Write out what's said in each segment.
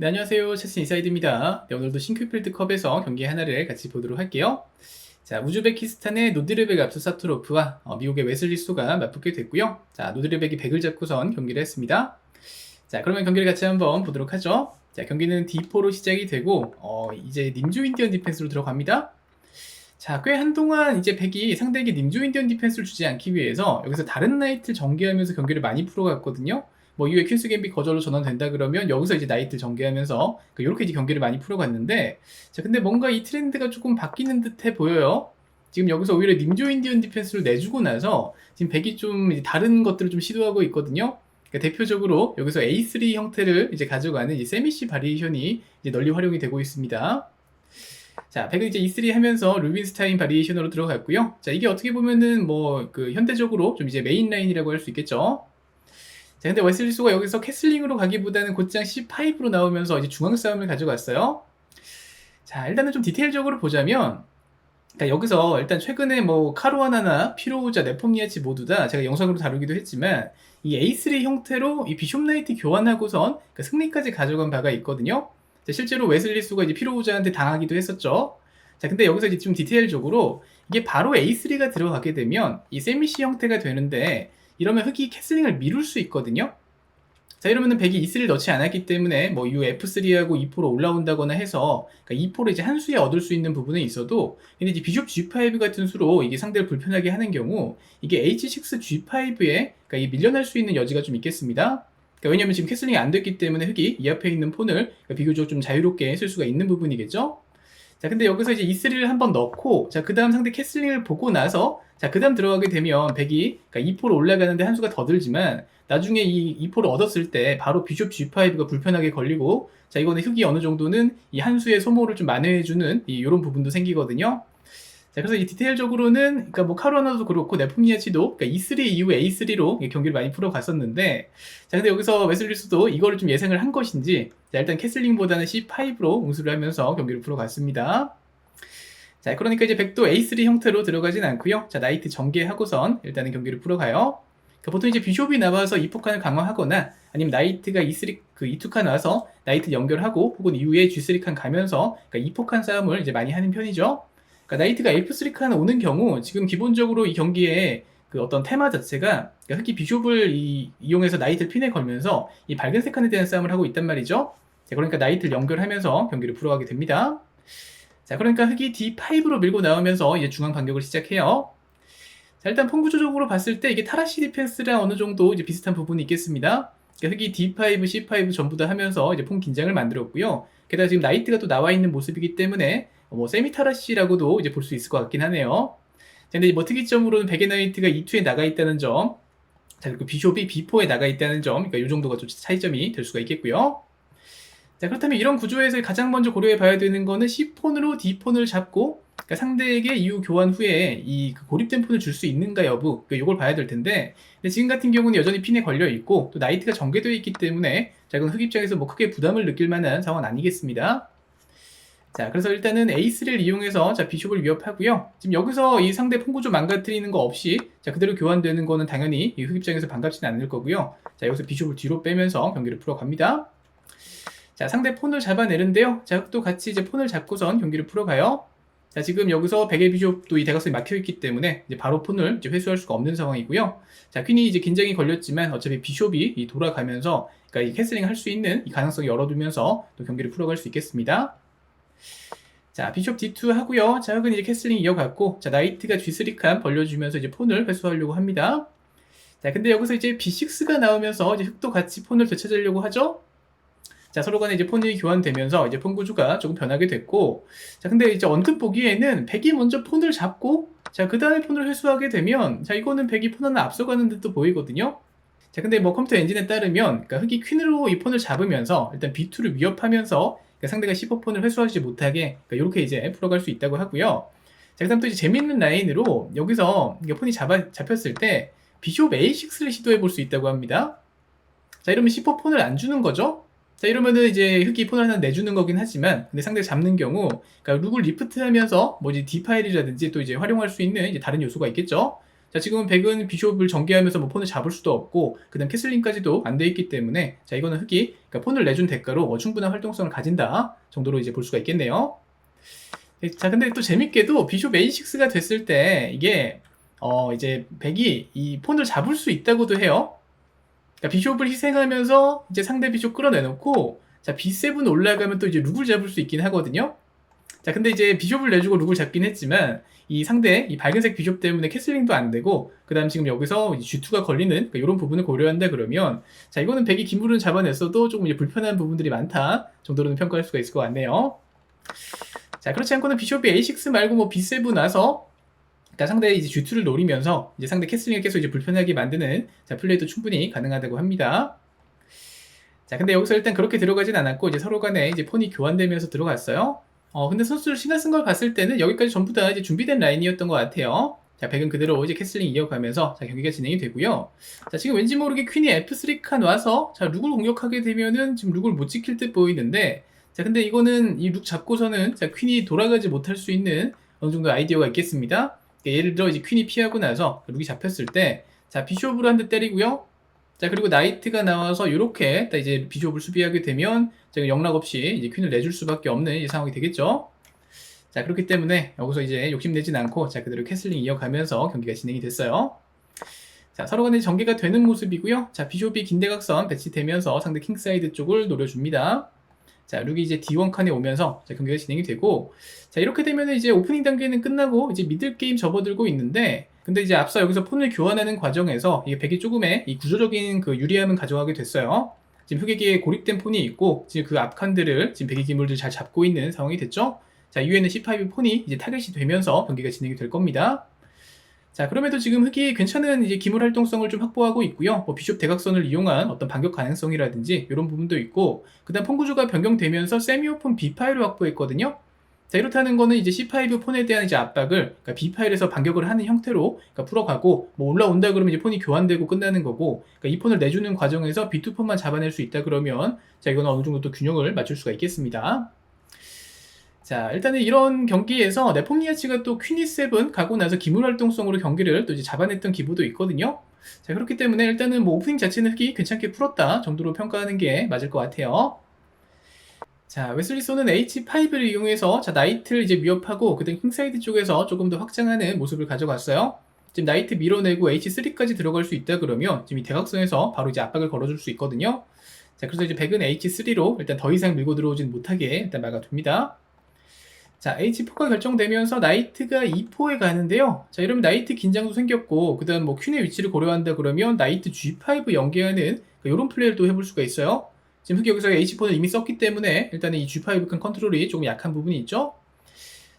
네, 안녕하세요. 체스 인사이드입니다. 네, 오늘도 싱크필드 컵에서 경기 하나를 같이 보도록 할게요. 자, 우즈베키스탄의 노드르벡 앞서 사투로프와 어, 미국의 웨슬리 소가 맞붙게 됐고요. 자, 노드르벡이 100을 잡고선 경기를 했습니다. 자, 그러면 경기를 같이 한번 보도록 하죠. 자, 경기는 D4로 시작이 되고 어, 이제 님조 인디언 디펜스로 들어갑니다. 자, 꽤 한동안 이제 백이 상대에게 님조 인디언 디펜스를 주지 않기 위해서 여기서 다른 나이트를 전개하면서 경기를 많이 풀어갔거든요. 뭐 이후에 퀸스 갬빗 거절로 전환된다 그러면 여기서 이제 나이트를 전개하면서 이렇게 이제 경기를 많이 풀어갔는데 자 근데 뭔가 이 트렌드가 조금 바뀌는 듯해 보여요. 지금 여기서 오히려 님조 인디언 디펜스를 내주고 나서 지금 백이 좀 다른 것들을 좀 시도하고 있거든요. 그러니까 대표적으로 여기서 A3 형태를 이제 가져가는 이 세미시 바리에이션이 이제 널리 활용이 되고 있습니다. 자, 백은 이제 E3 하면서 루빈스타인 바리에이션으로 들어갔고요. 자, 이게 어떻게 보면은 뭐 그 현대적으로 좀 이제 메인 라인이라고 할 수 있겠죠. 자, 근데 웨슬리소가 여기서 캐슬링으로 가기보다는 곧장 C5로 나오면서 이제 중앙 싸움을 가져갔어요. 자, 일단은 좀 디테일적으로 보자면, 그러니까 여기서 일단 최근에 뭐 카루아나나 피로우자, 네폼니아치 모두 다 제가 영상으로 다루기도 했지만, 이 A3 형태로 이 비숍 나이트 교환하고선 그 승리까지 가져간 바가 있거든요. 자, 실제로 웨슬리소가 이제 피로우자한테 당하기도 했었죠. 자, 근데 여기서 이제 좀 디테일적으로 이게 바로 A3가 들어가게 되면 이 세미시 형태가 되는데 이러면 흑이 캐슬링을 미룰 수 있거든요. 자 이러면은 백이 E3를 넣지 않았기 때문에 뭐 U F3하고 E4로 올라온다거나 해서 그러니까 E4를 이제 한 수에 얻을 수 있는 부분은 있어도 근데 이제 비숍 G5 같은 수로 이게 상대를 불편하게 하는 경우 이게 H6 G5에 그러니까 이 밀려날 수 있는 여지가 좀 있겠습니다. 그러니까 왜냐면 지금 캐슬링이 안 됐기 때문에 흑이 이 앞에 있는 폰을 그러니까 비교적 좀 자유롭게 쓸 수가 있는 부분이겠죠. 자 근데 여기서 이제 E3를 한번 넣고 자 그 다음 상대 캐슬링을 보고 나서 자, 그 다음 들어가게 되면 백이 그러니까 2포로 올라가는데 한 수가 더 들지만 나중에 이 2포를 얻었을 때 바로 비숍 G5가 불편하게 걸리고 자, 이거는 흑이 어느 정도는 이 한 수의 소모를 좀 만회해주는 이 이런 부분도 생기거든요. 자, 그래서 이 디테일적으로는 그러니까 뭐 카루아나도 그렇고 네폼니아치도 그러니까 E3 이후에 A3로 경기를 많이 풀어갔었는데 자, 근데 여기서 웨슬리스도 이거를 좀 예상을 한 것인지 자, 일단 캐슬링보다는 C5로 응수를 하면서 경기를 풀어갔습니다. 자, 그러니까 이제 백도 A3 형태로 들어가진 않고요. 자, 나이트 전개하고선 일단은 경기를 풀어가요. 그러니까 보통 이제 비숍이 나와서 이포칸을 강화하거나 아니면 나이트가 E3 그 E2칸 와서 나이트 연결하고 혹은 이후에 G3칸 가면서 그러니까 이포칸 싸움을 이제 많이 하는 편이죠. 그러니까 나이트가 F3칸 오는 경우 지금 기본적으로 이 경기에 그 어떤 테마 자체가 그러니까 흑이 비숍을 이, 이용해서 나이트를 핀에 걸면서 이 밝은색 칸에 대한 싸움을 하고 있단 말이죠. 자, 그러니까 나이트를 연결하면서 경기를 풀어가게 됩니다. 자, 그러니까 흑이 D5로 밀고 나오면서 이제 중앙 반격을 시작해요. 자, 일단 폰 구조적으로 봤을 때 이게 타라시 디펜스랑 어느 정도 이제 비슷한 부분이 있겠습니다. 흑이 D5, C5 전부 다 하면서 이제 폰 긴장을 만들었고요. 게다가 지금 나이트가 또 나와 있는 모습이기 때문에 뭐 세미 타라시라고도 이제 볼 수 있을 것 같긴 하네요. 자, 근데 뭐 특이점으로는 베개 나이트가 E2에 나가 있다는 점, 자, 그리고 비숍이 B4에 나가 있다는 점, 그러니까 이 정도가 좀 차이점이 될 수가 있겠고요. 자, 그렇다면 이런 구조에서 가장 먼저 고려해 봐야 되는 거는 C폰으로 D폰을 잡고 그러니까 상대에게 이후 교환 후에 이그 고립된 폰을 줄 수 있는가 여부 그러니까 이걸 봐야 될 텐데 근데 지금 같은 경우는 여전히 핀에 걸려 있고 또 나이트가 전개되어 있기 때문에 자 이건 흑 입장에서 뭐 크게 부담을 느낄 만한 상황은 아니겠습니다. 자 그래서 일단은 A3를 이용해서 자 비숍을 위협하고요. 지금 여기서 이 상대 폰 구조 망가뜨리는 거 없이 자 그대로 교환되는 거는 당연히 이 흑 입장에서 반갑지는 않을 거고요. 자 여기서 비숍을 뒤로 빼면서 경기를 풀어갑니다. 자, 상대 폰을 잡아내는데요. 자, 또 같이 이제 폰을 잡고선 경기를 풀어가요. 자, 지금 여기서 백의 비숍도 이 대각선이 막혀 있기 때문에 이제 바로 폰을 이제 회수할 수가 없는 상황이고요. 자, 퀸이 이제 긴장이 걸렸지만 어차피 비숍이 이 돌아가면서 그러니까 이 캐슬링 할 수 있는 이 가능성 을 열어두면서 또 경기를 풀어갈 수 있겠습니다. 자, 비숍 D2 하고요. 자, 흑은 이제 캐슬링 이어갔고, 자, 나이트가 G3 칸 벌려주면서 이제 폰을 회수하려고 합니다. 자, 근데 여기서 이제 B6가 나오면서 이제 흑도 같이 폰을 되찾으려고 하죠. 자, 서로 간에 이제 폰이 교환되면서 이제 폰 구조가 조금 변하게 됐고, 자, 근데 이제 언뜻 보기에는 백이 먼저 폰을 잡고, 자, 그 다음에 폰을 회수하게 되면, 자, 이거는 백이 폰 하나 앞서가는 듯도 보이거든요. 자, 근데 뭐 컴퓨터 엔진에 따르면, 그러니까 흑이 퀸으로 이 폰을 잡으면서, 일단 B2를 위협하면서, 그러니까 상대가 15폰을 회수하지 못하게, 그러니까 이렇게 이제 풀어갈 수 있다고 하고요. 자, 그 다음 또 이제 재밌는 라인으로, 여기서 폰이 잡아, 잡혔을 때, 비숍 A6를 시도해 볼 수 있다고 합니다. 자, 이러면 15 폰을 안 주는 거죠? 자 이러면은 이제 흑이 폰을 하나 내주는 거긴 하지만 근데 상대 잡는 경우 그러니까 룩을 리프트 하면서 뭐 이제 D 파일이라든지 또 이제 활용할 수 있는 이제 다른 요소가 있겠죠. 자, 지금은 백은 비숍을 전개하면서 뭐 폰을 잡을 수도 없고, 그 다음 캐슬링까지도 안 돼 있기 때문에, 자, 이거는 흑이, 그러니까 폰을 내준 대가로 어, 충분한 활동성을 가진다 정도로 이제 볼 수가 있겠네요. 네, 자, 근데 또 재밌게도 비숍 A6가 됐을 때, 이게, 어, 이제 백이 이 폰을 잡을 수 있다고도 해요. 그러니까 비숍을 희생하면서 이제 상대 비숍 끌어내놓고, 자, B7 올라가면 또 이제 룩을 잡을 수 있긴 하거든요. 자, 근데 이제 비숍을 내주고 룩을 잡긴 했지만, 이 상대, 이 밝은색 비숍 때문에 캐슬링도 안 되고, 그 다음 지금 여기서 G2가 걸리는, 그러니까 이런 부분을 고려한다 그러면, 자, 이거는 백이 기물은 잡아냈어도 조금 이제 불편한 부분들이 많다 정도로는 평가할 수가 있을 것 같네요. 자, 그렇지 않고는 비숍이 A6 말고 뭐 B7 나서, 그러니까 상대 이제 G2를 노리면서, 이제 상대 캐슬링을 계속 이제 불편하게 만드는, 자, 플레이도 충분히 가능하다고 합니다. 자, 근데 여기서 일단 그렇게 들어가진 않았고, 이제 서로 간에 이제 폰이 교환되면서 들어갔어요. 어, 근데 선수들 시간 쓴걸 봤을 때는 여기까지 전부 다 이제 준비된 라인이었던 것 같아요. 자, 백은 그대로 이제 캐슬링 이어가면서 자, 경기가 진행이 되고요. 자, 지금 왠지 모르게 퀸이 F3 칸 와서 자, 룩을 공격하게 되면은 지금 룩을 못 지킬 듯 보이는데 자, 근데 이거는 이 룩 잡고서는 자, 퀸이 돌아가지 못할 수 있는 어느 정도 아이디어가 있겠습니다. 그러니까 예를 들어 이제 퀸이 피하고 나서 룩이 잡혔을 때 자, 비숍으로 한 대 때리고요. 자, 그리고 나이트가 나와서 이렇게 이제 비숍을 수비하게 되면 제가 영락 없이 이제 퀸을 내줄 수밖에 없는 이 상황이 되겠죠. 자, 그렇기 때문에 여기서 이제 욕심내진 않고 자, 그대로 캐슬링 이어가면서 경기가 진행이 됐어요. 자, 서로 간에 전개가 되는 모습이고요. 자, 비숍이 긴대각선 배치되면서 상대 킹사이드 쪽을 노려줍니다. 자, 룩이 이제 D1 칸에 오면서 자, 경기가 진행이 되고 자, 이렇게 되면 이제 오프닝 단계는 끝나고 이제 미들 게임 접어들고 있는데 근데 이제 앞서 여기서 폰을 교환하는 과정에서 이게 백이 조금의 이 구조적인 그 유리함은 가져가게 됐어요. 지금 흑에게 고립된 폰이 있고 지금 그 앞 칸들을 지금 백이 기물들 잘 잡고 있는 상황이 됐죠. 자 이후에는 C5 폰이 이제 타겟이 되면서 경기가 진행이 될 겁니다. 자 그럼에도 지금 흑이 괜찮은 이제 기물 활동성을 좀 확보하고 있고요. 뭐 비숍 대각선을 이용한 어떤 반격 가능성이라든지 이런 부분도 있고 그다음 폰 구조가 변경되면서 세미오폰 B5를 확보했거든요. 자, 이렇다는 거는 이제 C5 폰에 대한 이제 압박을 그러니까 B 파일에서 반격을 하는 형태로 그러니까 풀어가고 뭐 올라온다 그러면 이제 폰이 교환되고 끝나는 거고 그러니까 이 폰을 내주는 과정에서 B2 폰만 잡아낼 수 있다 그러면 자 이거는 어느 정도 또 균형을 맞출 수가 있겠습니다. 자 일단은 이런 경기에서 네폼니아치가 또 퀸이 세븐 가고 나서 기물 활동성으로 경기를 또 이제 잡아냈던 기부도 있거든요. 자 그렇기 때문에 일단은 뭐 오프닝 자체는 흑이 괜찮게 풀었다 정도로 평가하는 게 맞을 것 같아요. 자, 웨슬리소는 H5를 이용해서 자, 나이트를 이제 위협하고 그다음 킹사이드 쪽에서 조금 더 확장하는 모습을 가져갔어요. 지금 나이트 밀어내고 H3까지 들어갈 수 있다 그러면 지금 이 대각선에서 바로 이제 압박을 걸어줄 수 있거든요. 자, 그래서 이제 백은 H3로 일단 더 이상 밀고 들어오진 못하게 일단 막아둡니다. 자, H4가 결정되면서 나이트가 E4에 가는데요. 자, 이러면 나이트 긴장도 생겼고, 그 다음 뭐 퀸의 위치를 고려한다 그러면 나이트 G5 연계하는 이런 플레이를 또 해볼 수가 있어요. 지금 흑이 여기서 H4는 이미 썼기 때문에 일단은 이 G5 큰 컨트롤이 조금 약한 부분이 있죠.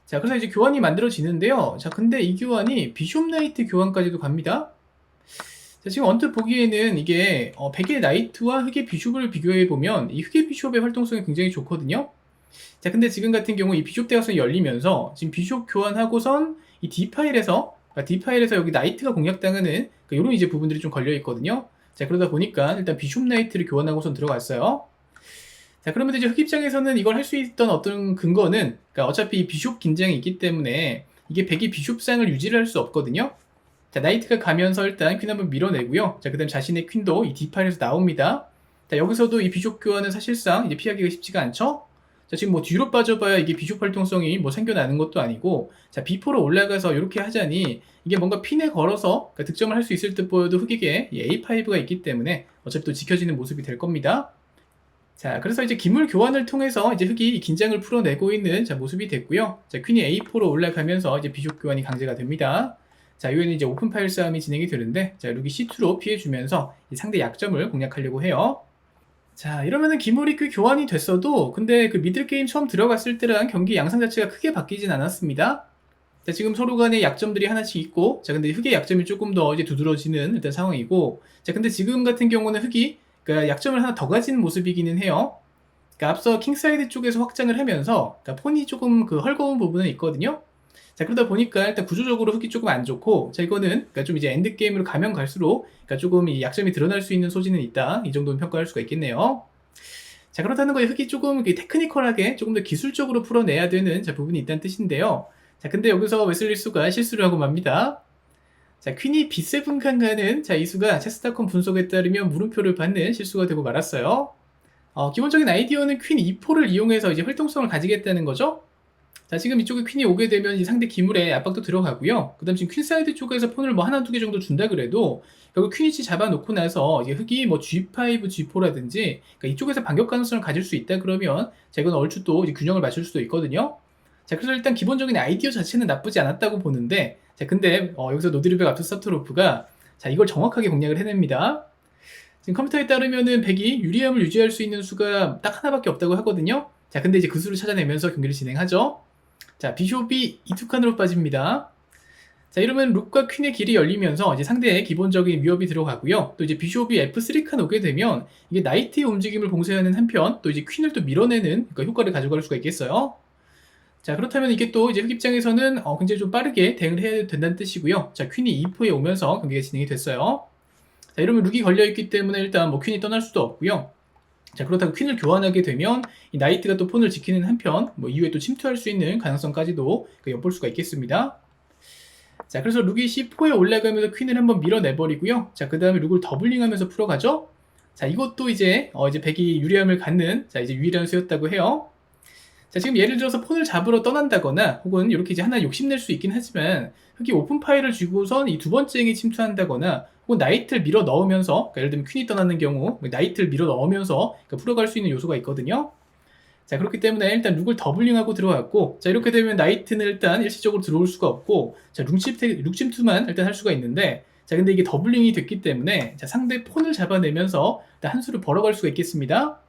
자, 그래서 이제 교환이 만들어지는데요. 자, 근데 이 교환이 비숍 나이트 교환까지도 갑니다. 자, 지금 언뜻 보기에는 이게 어, 백의 나이트와 흑의 비숍을 비교해 보면 이 흑의 비숍의 활동성이 굉장히 좋거든요. 자, 근데 지금 같은 경우 이 비숍 대각선이 열리면서 지금 비숍 교환하고선 이 D 파일에서 그러니까 D 파일에서 여기 나이트가 공략당하는 그러니까 이런 이제 부분들이 좀 걸려 있거든요. 자, 그러다 보니까 일단 비숍 나이트를 교환하고선 들어갔어요. 자, 그러면 이제 흑 입장에서는 이걸 할 수 있던 어떤 근거는, 그러니까 어차피 비숍 긴장이 있기 때문에 이게 백이 비숍상을 유지를 할 수 없거든요. 자, 나이트가 가면서 일단 퀸 한번 밀어내고요. 자, 그 다음 자신의 퀸도 이 D8에서 나옵니다. 자, 여기서도 이 비숍 교환은 사실상 이제 피하기가 쉽지가 않죠? 자, 지금 뭐 뒤로 빠져봐야 이게 비숍 활동성이 뭐 생겨나는 것도 아니고, 자, B4로 올라가서 이렇게 하자니, 이게 뭔가 핀에 걸어서 그러니까 득점을 할 수 있을 듯 보여도 흑에게 A5가 있기 때문에 어차피 또 지켜지는 모습이 될 겁니다. 자, 그래서 이제 기물 교환을 통해서 이제 흑이 긴장을 풀어내고 있는 자, 모습이 됐고요. 자, 퀸이 A4로 올라가면서 이제 비숍 교환이 강제가 됩니다. 자, 이후에는 이제 오픈 파일 싸움이 진행이 되는데, 자, 룩이 C2로 피해주면서 상대 약점을 공략하려고 해요. 자, 이러면은 기물이 꽤 교환이 됐어도, 근데 그 미들 게임 처음 들어갔을 때랑 경기 양상 자체가 크게 바뀌진 않았습니다. 자, 지금 서로 간에 약점들이 하나씩 있고, 자, 근데 흑의 약점이 조금 더 이제 두드러지는 일단 상황이고, 자, 근데 지금 같은 경우는 흑이, 그 약점을 하나 더 가진 모습이기는 해요. 그러니까 앞서 킹사이드 쪽에서 확장을 하면서, 그러니까 폰이 조금 그 헐거운 부분은 있거든요. 자, 그러다 보니까 일단 구조적으로 흑이 조금 안 좋고, 자, 이거는 그러니까 좀 이제 엔드 게임으로 가면 갈수록, 그러니까 조금 이 약점이 드러날 수 있는 소지는 있다. 이 정도는 평가할 수가 있겠네요. 자, 그렇다는 거에 흑이 조금 테크니컬하게 조금 더 기술적으로 풀어내야 되는 자, 부분이 있다는 뜻인데요. 자, 근데 여기서 웨슬리 수가 실수를 하고 맙니다. 자, 퀸이 B7 칸가는 자, 이 수가 체스타컴 분석에 따르면 물음표를 받는 실수가 되고 말았어요. 어, 기본적인 아이디어는 퀸 E4를 이용해서 이제 활동성을 가지겠다는 거죠. 자, 지금 이쪽에 퀸이 오게 되면 이제 상대 기물에 압박도 들어가고요. 그 다음 지금 퀸 사이드 쪽에서 폰을 뭐 하나 두 개 정도 준다 그래도 결국 퀸이치 잡아놓고 나서 이제 흑이 뭐 G5, G4라든지 그러니까 이쪽에서 반격 가능성을 가질 수 있다 그러면 자, 이건 얼추 또 균형을 맞출 수도 있거든요. 자, 그래서 일단 기본적인 아이디어 자체는 나쁘지 않았다고 보는데 자, 근데 어, 여기서 노드리백 앞서 사토로프가 자, 이걸 정확하게 공략을 해냅니다. 지금 컴퓨터에 따르면은 100이 유리함을 유지할 수 있는 수가 딱 하나밖에 없다고 하거든요. 자, 근데 이제 그 수를 찾아내면서 경기를 진행하죠. 자, 비숍이 이두 칸으로 빠집니다. 자, 이러면 룩과 퀸의 길이 열리면서 이제 상대의 기본적인 위협이 들어가고요. 또 이제 비숍이 F3 칸 오게 되면 이게 나이트의 움직임을 봉쇄하는 한편 또 이제 퀸을 또 밀어내는 그러니까 효과를 가져갈 수가 있겠어요. 자, 그렇다면 이게 또 이제 흑 입장에서는 어, 굉장히 좀 빠르게 대응을 해야 된다는 뜻이고요. 자, 퀸이 2포에 오면서 경기가 진행이 됐어요. 자, 이러면 룩이 걸려있기 때문에 일단 뭐 퀸이 떠날 수도 없고요. 자, 그렇다고 퀸을 교환하게 되면 이 나이트가 또 폰을 지키는 한편 뭐 이후에 또 침투할 수 있는 가능성까지도 그 엿볼 수가 있겠습니다. 자, 그래서 룩이 C4에 올라가면서 퀸을 한번 밀어내버리고요. 자, 그 다음에 룩을 더블링하면서 풀어가죠. 자, 이것도 이제 어 이제 백이 유리함을 갖는 자 이제 유일한 수였다고 해요. 자, 지금 예를 들어서 폰을 잡으러 떠난다거나 혹은 이렇게 이제 하나 욕심낼 수 있긴 하지만 흑이 오픈 파일을 쥐고선 이 두 번째 행이 침투한다거나 혹은 나이트를 밀어 넣으면서 그러니까 예를 들면 퀸이 떠나는 경우 뭐 나이트를 밀어 넣으면서 그러니까 풀어갈 수 있는 요소가 있거든요. 자 그렇기 때문에 일단 룩을 더블링하고 들어갔고 자 이렇게 되면 나이트는 일단 일시적으로 들어올 수가 없고 자 룩침투, 룩침투만 일단 할 수가 있는데 자 근데 이게 더블링이 됐기 때문에 자 상대 폰을 잡아내면서 한 수를 벌어갈 수가 있겠습니다.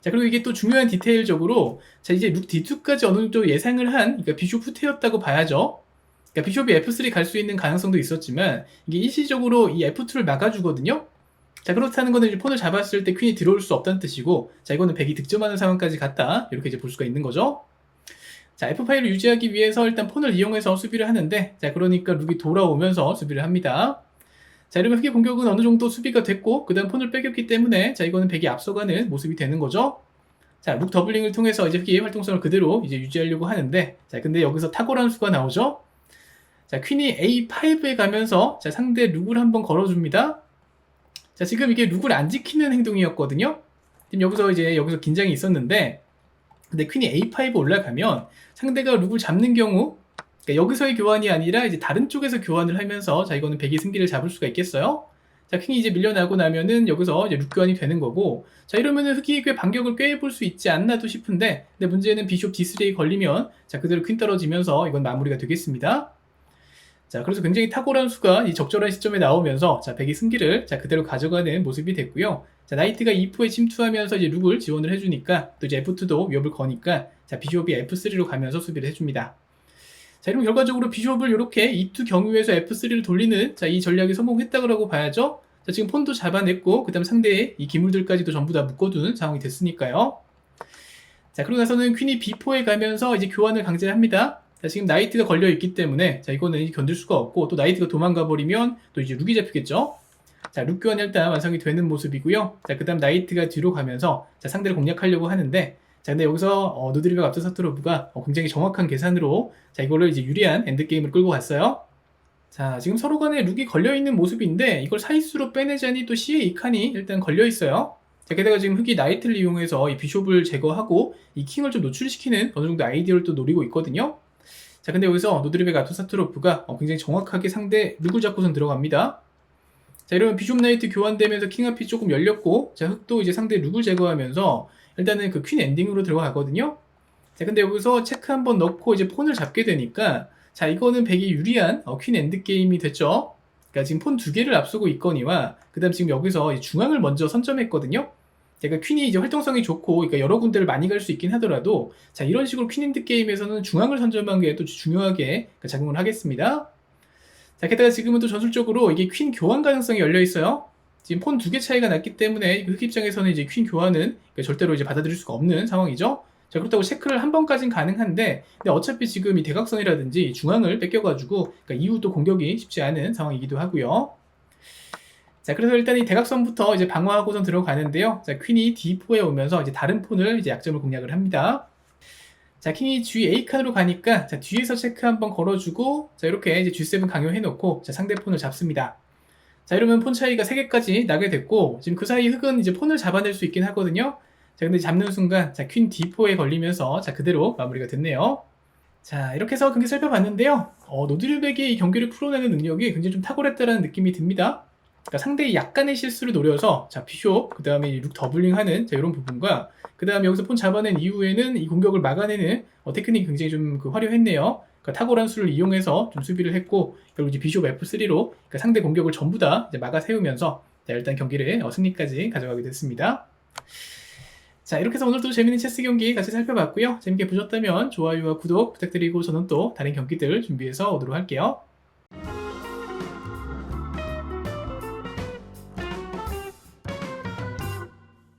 자 그리고 이게 또 중요한 디테일적으로 자 이제 룩 D2까지 어느 정도 예상을 한 그러니까 비숍 후퇴였다고 봐야죠. 그러니까 비숍이 F3 갈 수 있는 가능성도 있었지만 이게 일시적으로 이 F2를 막아주거든요. 자 그렇다는 거는 이제 폰을 잡았을 때 퀸이 들어올 수 없다는 뜻이고 자 이거는 100이 득점하는 상황까지 갔다 이렇게 이제 볼 수가 있는 거죠. 자 F5를 유지하기 위해서 일단 폰을 이용해서 수비를 하는데 자 그러니까 룩이 돌아오면서 수비를 합니다. 자 이러면 흑의 공격은 어느 정도 수비가 됐고 그 다음 폰을 빼겼기 때문에 자 이거는 100이 앞서가는 모습이 되는 거죠. 자, 룩 더블링을 통해서 이제 흑의 활동성을 그대로 이제 유지하려고 하는데, 자, 근데 여기서 탁월한 수가 나오죠? 자, 퀸이 A5에 가면서, 자, 상대 룩을 한번 걸어줍니다. 자, 지금 이게 룩을 안 지키는 행동이었거든요? 지금 여기서 이제, 여기서 긴장이 있었는데, 근데 퀸이 A5 올라가면 상대가 룩을 잡는 경우, 그러니까 여기서의 교환이 아니라 이제 다른 쪽에서 교환을 하면서, 자, 이거는 백의 승기를 잡을 수가 있겠어요? 자, 퀸이 이제 밀려나고 나면은 여기서 이제 룩 교환이 되는 거고, 자, 이러면은 흑이 꽤 반격을 꽤 해볼 수 있지 않나도 싶은데, 근데 문제는 비숍 D3에 걸리면, 자, 그대로 퀸 떨어지면서 이건 마무리가 되겠습니다. 자, 그래서 굉장히 탁월한 수가 이 적절한 시점에 나오면서, 자, 백이 승기를, 자, 그대로 가져가는 모습이 됐고요. 자, 나이트가 2포에 침투하면서 이제 룩을 지원을 해주니까, 또 이제 F2도 위협을 거니까, 자, 비숍이 F3로 가면서 수비를 해줍니다. 자, 이러면 결과적으로 비숍을 이렇게 E2 경유에서 F3를 돌리는 자, 이 전략이 성공했다고 봐야죠. 자, 지금 폰도 잡아냈고, 그 다음 상대의 이 기물들까지도 전부 다 묶어두는 상황이 됐으니까요. 자, 그러고 나서는 퀸이 B4에 가면서 이제 교환을 강제합니다. 자, 지금 나이트가 걸려있기 때문에, 자, 이거는 견딜 수가 없고, 또 나이트가 도망가 버리면 또 이제 룩이 잡히겠죠? 자, 룩 교환이 일단 완성이 되는 모습이고요. 자, 그 다음 나이트가 뒤로 가면서, 자, 상대를 공략하려고 하는데, 자, 근데 여기서 어, 누드리백 앞서 사토로브가 어, 굉장히 정확한 계산으로 자, 이걸로 이제 유리한 엔드게임을 끌고 갔어요. 자, 지금 서로 간에 룩이 걸려있는 모습인데 이걸 사이수로 빼내자니 또 C의 2칸이 일단 걸려있어요. 자, 게다가 지금 흑이 나이트를 이용해서 이 비숍을 제거하고 이 킹을 좀 노출시키는 어느 정도 아이디어를 또 노리고 있거든요. 자, 근데 여기서 노드리백 아토사트로프가 어, 굉장히 정확하게 상대 룩을 잡고선 들어갑니다. 자, 이러면 비숍 나이트 교환되면서 킹 앞이 조금 열렸고, 자, 흑도 이제 상대 룩을 제거하면서 일단은 그 퀸 엔딩으로 들어가거든요. 자, 근데 여기서 체크 한번 넣고 이제 폰을 잡게 되니까 자, 이거는 100이 유리한 어, 퀸 엔드 게임이 됐죠. 그러니까 지금 폰 두 개를 앞서고 있거니와 그다음 지금 여기서 중앙을 먼저 선점했거든요. 그러니까 퀸이 이제 활동성이 좋고 그러니까 여러 군데를 많이 갈 수 있긴 하더라도 자 이런 식으로 퀸 엔드 게임에서는 중앙을 선점한 게 또 중요하게 작용을 하겠습니다. 자 게다가 지금은 또 전술적으로 이게 퀸 교환 가능성이 열려 있어요. 지금 폰 두 개 차이가 났기 때문에 흑 입장에서는 이제 퀸 교환은 절대로 이제 받아들일 수가 없는 상황이죠. 자, 그렇다고 체크를 한 번까지는 가능한데, 근데 어차피 지금 이 대각선이라든지 중앙을 뺏겨가지고, 그러니까 이후도 공격이 쉽지 않은 상황이기도 하고요. 자, 그래서 일단 이 대각선부터 이제 방어하고선 들어가는데요. 자, 퀸이 D4에 오면서 이제 다른 폰을 이제 약점을 공략을 합니다. 자, 킹이 G8 칸으로 가니까 자, 뒤에서 체크 한번 걸어주고 자, 이렇게 이제 G7 강요해놓고 자, 상대 폰을 잡습니다. 자, 이러면 폰 차이가 3개까지 나게 됐고 지금 그 사이 흑은 이제 폰을 잡아낼 수 있긴 하거든요. 자, 근데 잡는 순간 자, 퀸 D4에 걸리면서 자, 그대로 마무리가 됐네요. 자, 이렇게 해서 경기 살펴봤는데요. 어, 노드릴백이 이 경기를 풀어내는 능력이 굉장히 좀 탁월했다는 느낌이 듭니다. 그러니까 상대의 약간의 실수를 노려서 자, 비숍, 그 다음에 룩 더블링하는 자, 이런 부분과 그 다음에 여기서 폰 잡아낸 이후에는 이 공격을 막아내는 어, 테크닉이 굉장히 좀 그 화려했네요. 그러니까 탁월한 수를 이용해서 좀 수비를 했고 결국 이제 비숍 F3로 그러니까 상대 공격을 전부 다 막아 세우면서 자, 일단 경기를 어, 승리까지 가져가게 됐습니다. 자 이렇게 해서 오늘도 재밌는 체스 경기 같이 살펴봤고요. 재밌게 보셨다면 좋아요와 구독 부탁드리고 저는 또 다른 경기들 준비해서 오도록 할게요.